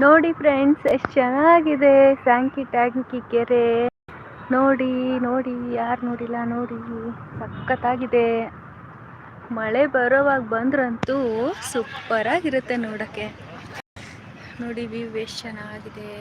ನೋಡಿ ಫ್ರೆಂಡ್ಸ್ ಎಷ್ಟು ಚೆನ್ನಾಗಿದೆ. ಸ್ಯಾಂಕಿ ಟ್ಯಾಂಕಿ ಕೆರೆ. ನೋಡಿ ನೋಡಿ, ಯಾರು ನೋಡಿಲ್ಲ, ನೋಡಿ. ಸಖತ್ತಾಗಿದೆ. ಮಳೆ ಬರೋವಾಗ ಬಂದ್ರಂತೂ ಸೂಪರ್ ಆಗಿರುತ್ತೆ ನೋಡಕ್ಕೆ. ನೋಡಿ ವ್ಯೂ ಎಷ್ಟು ಚೆನ್ನಾಗಿದೆ.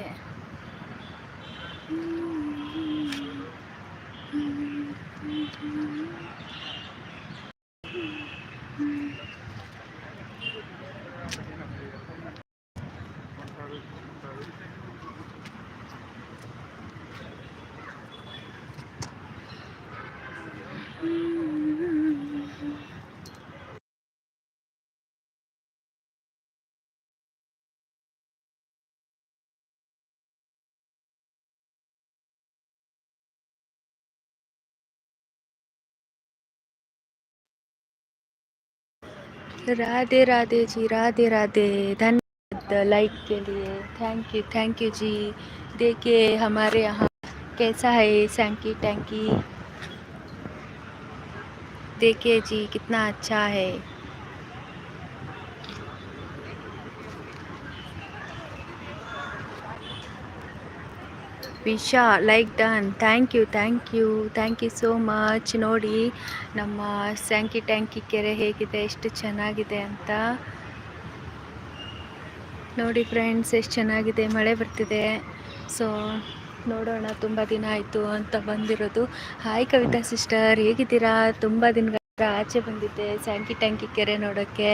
राधे राधे जी, राधे राधे। धन्यवाद लाइक के लिए। थैंक यू थैंक यू जी। देखिए हमारे यहाँ कैसा है सैंकी टैंकी देखिए जी, कितना अच्छा है। ವಿಶಾ like done thank you thank you thank you so much ನೋಡಿ, ನಮ್ಮ ಸ್ಯಾಂಕಿ ಟ್ಯಾಂಕಿ ಕೆರೆ ಹೇಗಿದೆ, ಎಷ್ಟು ಚೆನ್ನಾಗಿದೆ ಅಂತ. ನೋಡಿ ಫ್ರೆಂಡ್ಸ್ ಎಷ್ಟು ಚೆನ್ನಾಗಿದೆ, ಮಳೆ ಬರ್ತಿದೆ. ಸೊ ನೋಡೋಣ, ತುಂಬ ದಿನ ಆಯಿತು ಅಂತ ಬಂದಿರೋದು. ಹಾಯ್ ಕವಿತಾ ಸಿಸ್ಟರ್ ಹೇಗಿದ್ದೀರಾ? ತುಂಬ ದಿನಗಳ ಆಚೆ ಬಂದಿದ್ದೆ ಸ್ಯಾಂಕಿ ಟ್ಯಾಂಕಿ ಕೆರೆ ನೋಡೋಕ್ಕೆ.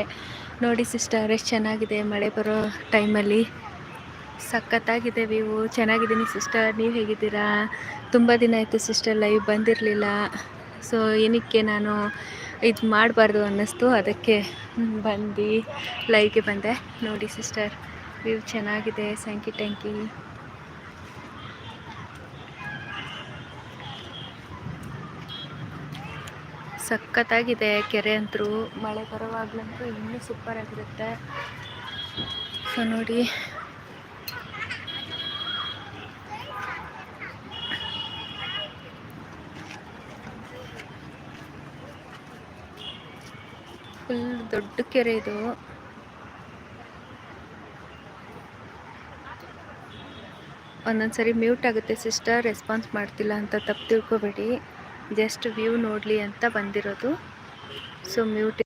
ನೋಡಿ ಸಿಸ್ಟರ್ ಎಷ್ಟು ಚೆನ್ನಾಗಿದೆ ಮಳೆ ಬರೋ ಟೈಮಲ್ಲಿ ಸಖತ್ತಾಗಿದೆ ವ್ಯೂ ಚೆನ್ನಾಗಿದ್ದೀನಿ ಸಿಸ್ಟರ್. ನೀವು ಹೇಗಿದ್ದೀರಾ? ತುಂಬ ದಿನ ಆಯಿತು ಸಿಸ್ಟರ್ ಲೈವ್ ಬಂದಿರಲಿಲ್ಲ. ಸೊ ಏನಕ್ಕೆ ನಾನು ಇದು ಮಾಡಬಾರ್ದು ಅನ್ನಿಸ್ತು. ಅದಕ್ಕೆ ಬಂದು ಲೈವ್ಗೆ ಬಂದೆ. ನೋಡಿ ಸಿಸ್ಟರ್ ವ್ಯೂ ಚೆನ್ನಾಗಿದೆ. ಸ್ಯಾಂಕಿ ಟ್ಯಾಂಕಿ ಸಖತ್ತಾಗಿದೆ ಕೆರೆ ಅಂತರೂ ಮಳೆ ಬರೋವಾಗ್ಲಂತೂ ಇನ್ನೂ ಸೂಪರ್ ಆಗಿರುತ್ತೆ. ಸೊ ನೋಡಿ ಫುಲ್ ದೊಡ್ಡ ಕೆರೆ ಇದು. ಒಂದೊಂದ್ಸರಿ ಮ್ಯೂಟ್ ಆಗುತ್ತೆ ಸಿಸ್ಟರ್, ರೆಸ್ಪಾನ್ಸ್ ಮಾಡ್ತಿಲ್ಲ ಅಂತ ತಪ್ಪು ತಿಳ್ಕೊಬೇಡಿ. ಜಸ್ಟ್ ವ್ಯೂ ನೋಡಲಿ ಅಂತ ಬಂದಿರೋದು. ಸೊ ಮ್ಯೂಟ್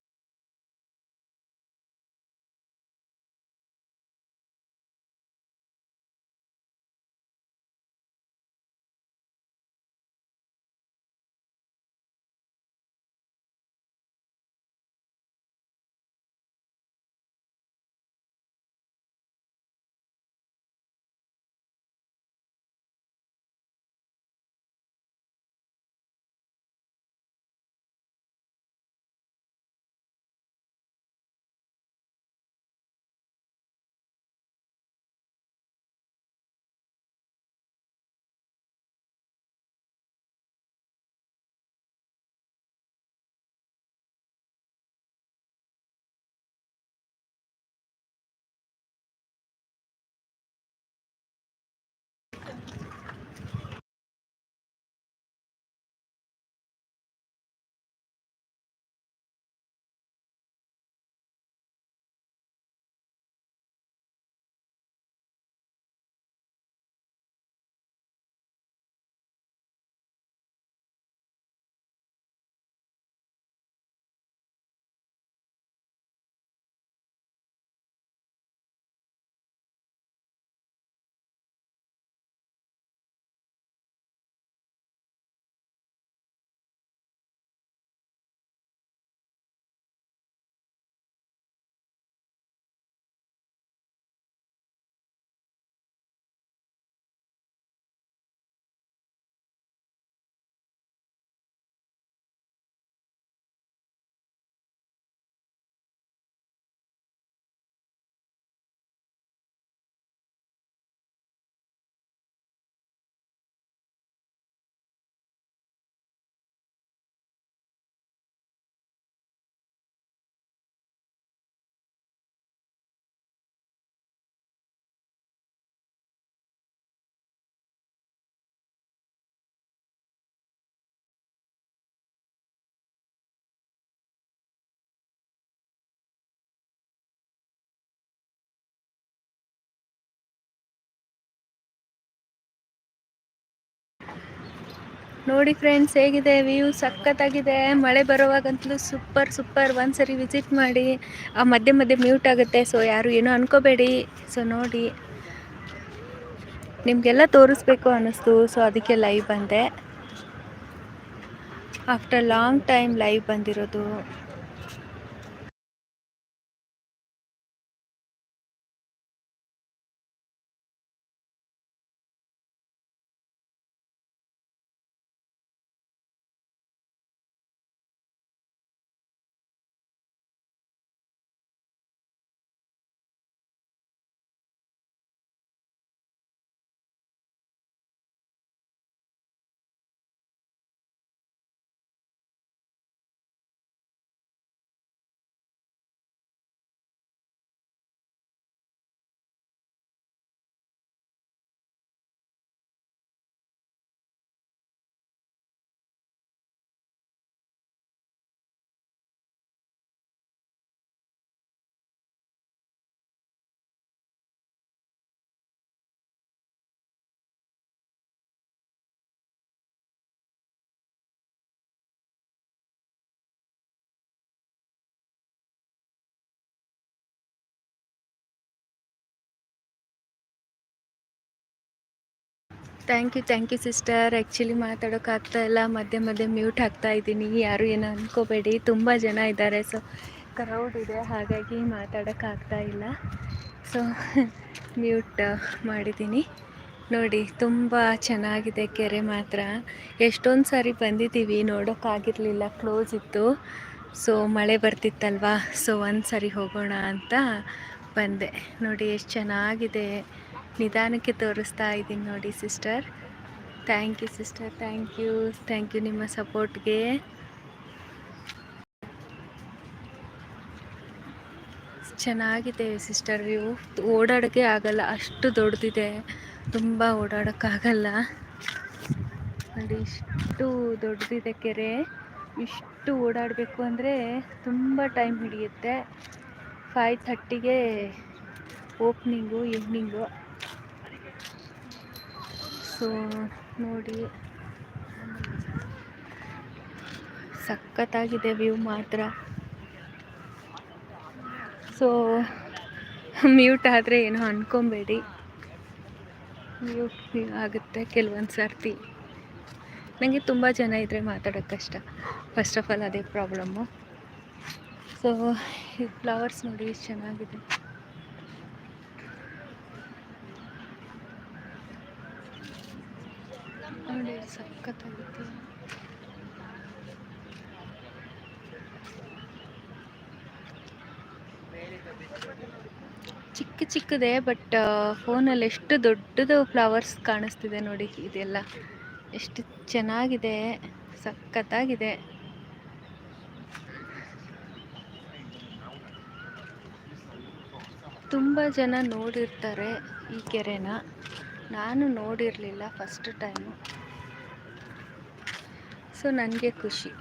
ನೋಡಿ ಫ್ರೆಂಡ್ಸ್ ಹೇಗಿದೆ? ವ್ಯೂ ಸಖತ್ತಾಗಿದೆ. ಮಳೆ ಬರೋವಾಗಂತಲೂ ಸೂಪರ್ ಸೂಪರ್ ಒಂದ್ಸರಿ ವಿಸಿಟ್ ಮಾಡಿ. ಆ ಮಧ್ಯೆ ಮಧ್ಯೆ ಮ್ಯೂಟ್ ಆಗುತ್ತೆ. ಸೊ ಯಾರು ಏನೂ ಅನ್ಕೋಬೇಡಿ. ಸೊ ನೋಡಿ. ನಿಮಗೆಲ್ಲ ತೋರಿಸ್ಬೇಕು ಅನ್ನಿಸ್ತು. ಸೊ ಅದಕ್ಕೆ ಲೈವ್ ಬಂದೆ. ಆಫ್ಟರ್ ಲಾಂಗ್ ಟೈಮ್ ಲೈವ್ ಬಂದಿರೋದು. Thank you thank you sister. Actually ಮಾತಾಡೋಕ್ಕಾಗ್ತಾ ಇಲ್ಲ, ಮಧ್ಯೆ ಮಧ್ಯೆ ಮ್ಯೂಟ್ ಆಗ್ತಾ ಇದ್ದೀನಿ, ಯಾರು ಏನೋ ಅಂದ್ಕೋಬೇಡಿ ತುಂಬ ಜನ ಇದ್ದಾರೆ ಸೊ ಕ್ರೌಡ್ ಇದೆ, ಹಾಗಾಗಿ ಮಾತಾಡೋಕ್ಕಾಗ್ತಾ ಇಲ್ಲ. ಸೊ ಮ್ಯೂಟ್ ಮಾಡಿದ್ದೀನಿ. ನೋಡಿ, ತುಂಬ ಚೆನ್ನಾಗಿದೆ ಕೆರೆ ಮಾತ್ರ. ಎಷ್ಟೊಂದು ಸಾರಿ ಬಂದಿದ್ದೀವಿ, ನೋಡೋಕ್ಕಾಗಿರಲಿಲ್ಲ ಕ್ಲೋಸ್ ಇತ್ತು. ಸೊ ಮಳೆ ಬರ್ತಿತ್ತಲ್ವಾ ಸೊ ಒಂದು ಸಾರಿ ಹೋಗೋಣ ಅಂತ ಬಂದೆ. ನೋಡಿ, ಎಷ್ಟು ಚೆನ್ನಾಗಿದೆ. ನಿಧಾನಕ್ಕೆ ತೋರಿಸ್ತಾ ಇದ್ದೀನಿ ನೋಡಿ sister. Thank you sister thank you thank you ನಿಮ್ಮ ಸಪೋರ್ಟ್ಗೆ. ಚೆನ್ನಾಗಿದೆ ಸಿಸ್ಟರ್ ವ್ಯೂ. ಓಡಾಡೋಕ್ಕೆ ಆಗಲ್ಲ, ಅಷ್ಟು ದೊಡ್ಡದಿದೆ. ತುಂಬ ಓಡಾಡೋಕ್ಕಾಗಲ್ಲ. ನೋಡಿ, ಇಷ್ಟು ದೊಡ್ಡದಿದೆ ಕೆರೆ. ಇಷ್ಟು ಓಡಾಡಬೇಕು ಅಂದರೆ ತುಂಬ ಟೈಮ್ ಹಿಡಿಯುತ್ತೆ. ಫೈವ್ ಥರ್ಟಿಗೆ ಓಪ್ನಿಂಗು ಈವ್ನಿಂಗು ಸೊ, ನೋಡಿ. ಸಖತ್ತಾಗಿದೆ ವ್ಯೂ ಮಾತ್ರ. ಸೊ ಮ್ಯೂಟ್ ಆದರೆ ಏನೋ ಅಂದ್ಕೊಬೇಡಿ ಮ್ಯೂಟ್ ಆಗುತ್ತೆ ಕೆಲವೊಂದು ಸರ್ತಿ. ನನಗೆ ತುಂಬ ಜನ ಇದ್ದರೆ ಮಾತಾಡೋಕ್ಕೆ ಕಷ್ಟ. ಫಸ್ಟ್ ಆಫ್ ಆಲ್ ಅದೇ ಪ್ರಾಬ್ಲಮ್ಮು ಸೊ ಈ ಫ್ಲವರ್ಸ್ ನೋಡಿ ಚೆನ್ನಾಗಿದೆ. ನೋಡಿ ಸಖತ್ತಾಗುತ್ತೆ ಚಿಕ್ಕ ಚಿಕ್ಕದೆ ಬಟ್ ಫೋನಲ್ಲಿ ಎಷ್ಟು ದೊಡ್ಡದು ಫ್ಲವರ್ಸ್ ಕಾಣಿಸ್ತಿದೆ ನೋಡಿ, ಇದೆಲ್ಲ. ಎಷ್ಟು ಚೆನ್ನಾಗಿದೆ, ಸಖತ್ತಾಗಿದೆ. ತುಂಬ ಜನ ನೋಡಿರ್ತಾರೆ ಈ ಕೆರೆನ. ನಾನು ನೋಡಿರಲಿಲ್ಲ ಫಸ್ಟ್ ಟೈಮು ಸೊ ನನಗೆ ಖುಷಿ.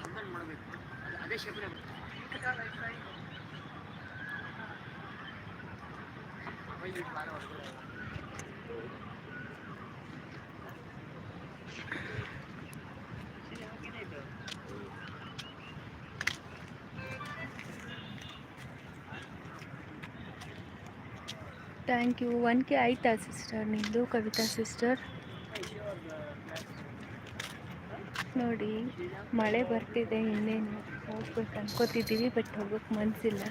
Thank you. ಒನ್ ಕೆ ಆಯ್ತಾ ಸಿಸ್ಟರ್ ನಿಮ್ಮದು ಕವಿತಾ ಸಿಸ್ಟರ್? ನೋಡಿ, ಮಳೆ ಬರ್ತಿದೆ ಇನ್ನೇನು ಹೋಗ್ಬೇಕು ಅನ್ಕೋತಿದ್ದೀವಿ ಬಟ್ ಹೋಗೋಕ್ಕೆ ಮನಸ್ಸಿಲ್ಲ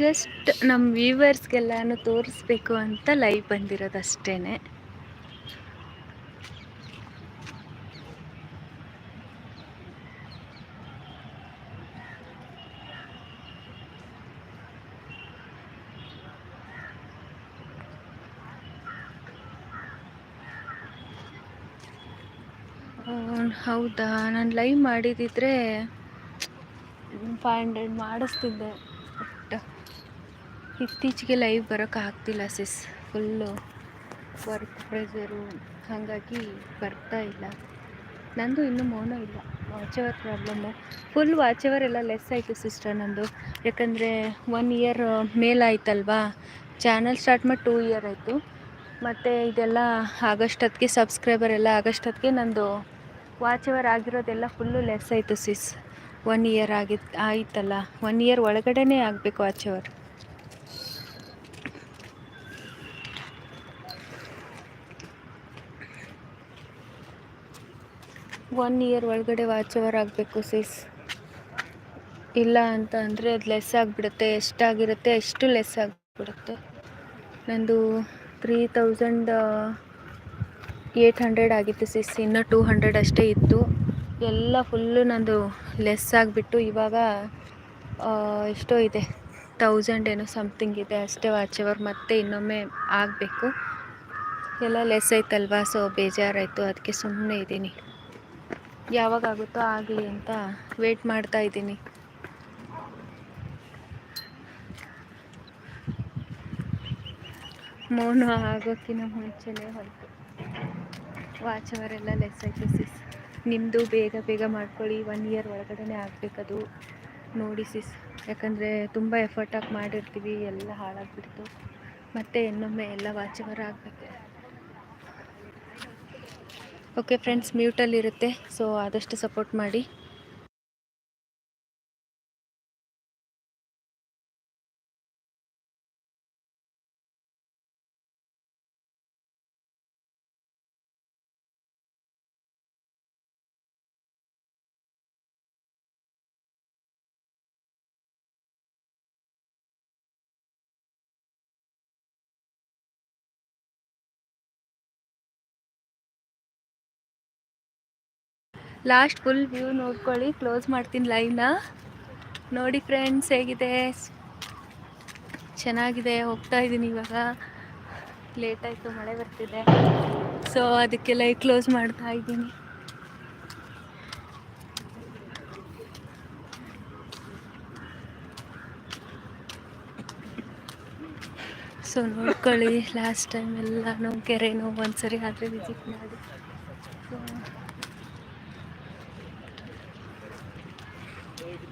ಜಸ್ಟ್ ನಮ್ಮ ವ್ಯೂವರ್ಸ್ಗೆಲ್ಲಾನು ತೋರಿಸ್ಬೇಕು ಅಂತ ಲೈವ್ ಬಂದಿರೋದು ಅಷ್ಟೇ ಹೌದಾ? ನಾನು ಲೈವ್ ಮಾಡಿದಿದ್ರೆ ಫೈವ್ ಹಂಡ್ರೆಡ್ ಮಾಡಿಸ್ತಿದ್ದೆ. ಇತ್ತೀಚೆಗೆ ಲೈವ್ ಬರೋಕ್ಕೆ ಆಗ್ತಿಲ್ಲ ಸಿಸ್ ಫುಲ್ಲು ವರ್ಕ್ ಪ್ರೆಸರು ಹಾಗಾಗಿ ಬರ್ತಾ ಇಲ್ಲ. ನಂದು ಇನ್ನೂ ಮೌನ ಇಲ್ಲ. Watch hour problem full watch hour ಎಲ್ಲ ಲೆಸ್ ಆಯಿತು ಸಿಸ್ಟರ್ ನಂದು. ಯಾಕಂದರೆ ಒನ್ ಇಯರ್ ಮೇಲಾಯ್ತಲ್ವಾ ಚಾನಲ್ ಸ್ಟಾರ್ಟ್ ಮಾಡಿ ಟೂ ಇಯರ್ ಆಯಿತು. ಮತ್ತು ಇದೆಲ್ಲ ಆಗಸ್ಟ್ ಹತ್ತಿಗೆ ಸಬ್ಸ್ಕ್ರೈಬರ್ ಎಲ್ಲ ಆಗಸ್ಟ್ ಹತ್ತಿಗೆ ನಂದು ವಾಚ್ ಅವರ್ ಆಗಿರೋದೆಲ್ಲ ಫುಲ್ಲು ಲೆಸ್ ಆಯಿತು ಸಿಸ್ ಒನ್ ಇಯರ್ ಆಗಿತ್ತು ಆಯಿತಲ್ಲ. ಒನ್ ಇಯರ್ ಒಳಗಡೆನೇ ಆಗಬೇಕು ವಾಚ್ ಒನ್ ಇಯರ್ ಒಳಗಡೆ ವಾಚ್ ಓವರ್ ಆಗಬೇಕು ಸಿಸ್ ಇಲ್ಲ ಅಂತ ಅಂದರೆ ಅದು ಲೆಸ್ ಆಗಿಬಿಡುತ್ತೆ, ಎಷ್ಟಾಗಿರುತ್ತೆ, ಅಷ್ಟು ಲೆಸ್ ಆಗಿಬಿಡುತ್ತೆ. ನಂದು ತ್ರೀ ತೌಸಂಡ್ ಏಯ್ಟ್ ಹಂಡ್ರೆಡ್ ಆಗಿತ್ತು ಸಿಸ್ ಇನ್ನೂ ಟೂ ಹಂಡ್ರೆಡ್ ಅಷ್ಟೇ ಇತ್ತು. ಎಲ್ಲ ಫುಲ್ಲು ನಂದು ಲೆಸ್ ಆಗಿಬಿಟ್ಟು ಇವಾಗ ಎಷ್ಟೋ ಇದೆ ತೌಸಂಡ್ ಏನೋ ಸಮಥಿಂಗ್ ಇದೆ ಅಷ್ಟೇ ವಾಚ್ ಓವರ್ ಮತ್ತೆ ಇನ್ನೊಮ್ಮೆ ಆಗಬೇಕು. ಎಲ್ಲ ಲೆಸ್ ಆಯ್ತಲ್ವಾ ಸೊ ಬೇಜಾರಾಯಿತು, ಅದಕ್ಕೆ ಸುಮ್ಮನೆ ಇದ್ದೀನಿ. ಯಾವಾಗ ಆಗುತ್ತೋ ಆಗಲಿ ಅಂತ ವೇಟ್ ಮಾಡ್ತಾ ಇದ್ದೀನಿ. ಮೌನ ಆಗೋಕ್ಕಿಂತ ಮುಂಚೆನೇ ಹೊರತು ವಾಚ್ ಅವರೆಲ್ಲ ಲೆಸ್ ಸಿಸ್ ನಿಮ್ಮದು ಬೇಗ ಬೇಗ ಮಾಡ್ಕೊಳ್ಳಿ ಒನ್ ಇಯರ್ ಒಳಗಡೆ ಆಗಬೇಕದು ನೋಡಿ ಸಿಸ್ ಯಾಕಂದರೆ ತುಂಬ ಎಫರ್ಟ್ ಹಾಕಿ ಮಾಡಿರ್ತೀವಿ, ಎಲ್ಲ ಹಾಳಾಗ್ಬಿಡ್ತು. ಮತ್ತು ಇನ್ನೊಮ್ಮೆ ಎಲ್ಲ ವಾಚ್ ಅವರ್ ಆಗಬೇಕು. ಓಕೆ ಫ್ರೆಂಡ್ಸ್ ಮ್ಯೂಟಲ್ಲಿರುತ್ತೆ ಸೊ ಆದಷ್ಟು ಸಪೋರ್ಟ್ ಮಾಡಿ. ಲಾಸ್ಟ್ ಫುಲ್ ವ್ಯೂ ನೋಡ್ಕೊಳ್ಳಿ, ಕ್ಲೋಸ್ ಮಾಡ್ತೀನಿ ಲೈವ್ನ ನೋಡಿ ಫ್ರೆಂಡ್ಸ್ ಹೇಗಿದೆ? ಚೆನ್ನಾಗಿದೆ, ಹೋಗ್ತಾ ಇದ್ದೀನಿ ಇವಾಗ. ಲೇಟ್ ಆಯಿತು, ಮಳೆ ಬರ್ತಿದೆ. ಸೊ ಅದಕ್ಕೆ ಲೈವ್ ಕ್ಲೋಸ್ ಮಾಡ್ತಾ ಇದ್ದೀನಿ ಸೊ ನೋಡ್ಕೊಳ್ಳಿ ಲಾಸ್ಟ್ ಟೈಮ್ ಎಲ್ಲನೂ ಕೆರೆನೂ ಒಂದ್ಸರಿ ಆದರೆ ವಿಸಿಟ್ ಮಾಡಿ. ಸೊ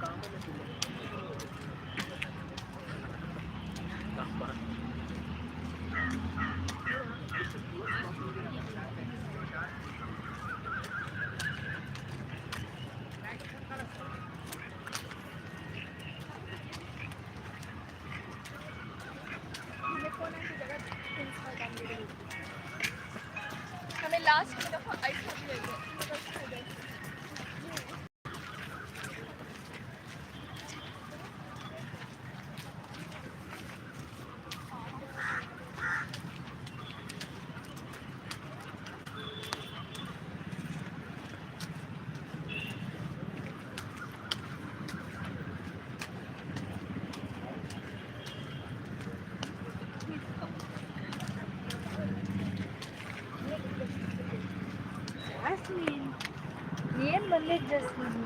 காமனத்தில் ಏನು ಬಂದಿದ್ದು ಜಸ್ಮಿನ್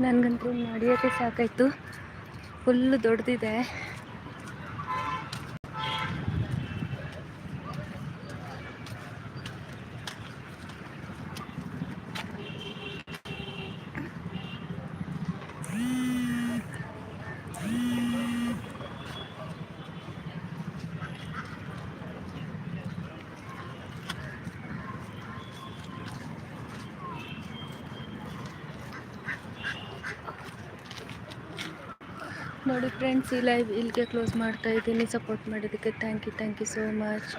ನನಗಂತೂ ನಡೆಯೋಕ್ಕೆ ಸಾಕಾಯಿತು. ಫುಲ್ಲು ದೊಡ್ಡದಿದೆ ನೋಡಿ ಫ್ರೆಂಡ್ಸ್ ಈ ಲೈವ್ ಇಲ್ಲಿಗೆ ಕ್ಲೋಸ್ ಮಾಡ್ತಾ ಇದ್ದೀನಿ. ಸಪೋರ್ಟ್ ಮಾಡೋದಕ್ಕೆ thank you thank you so much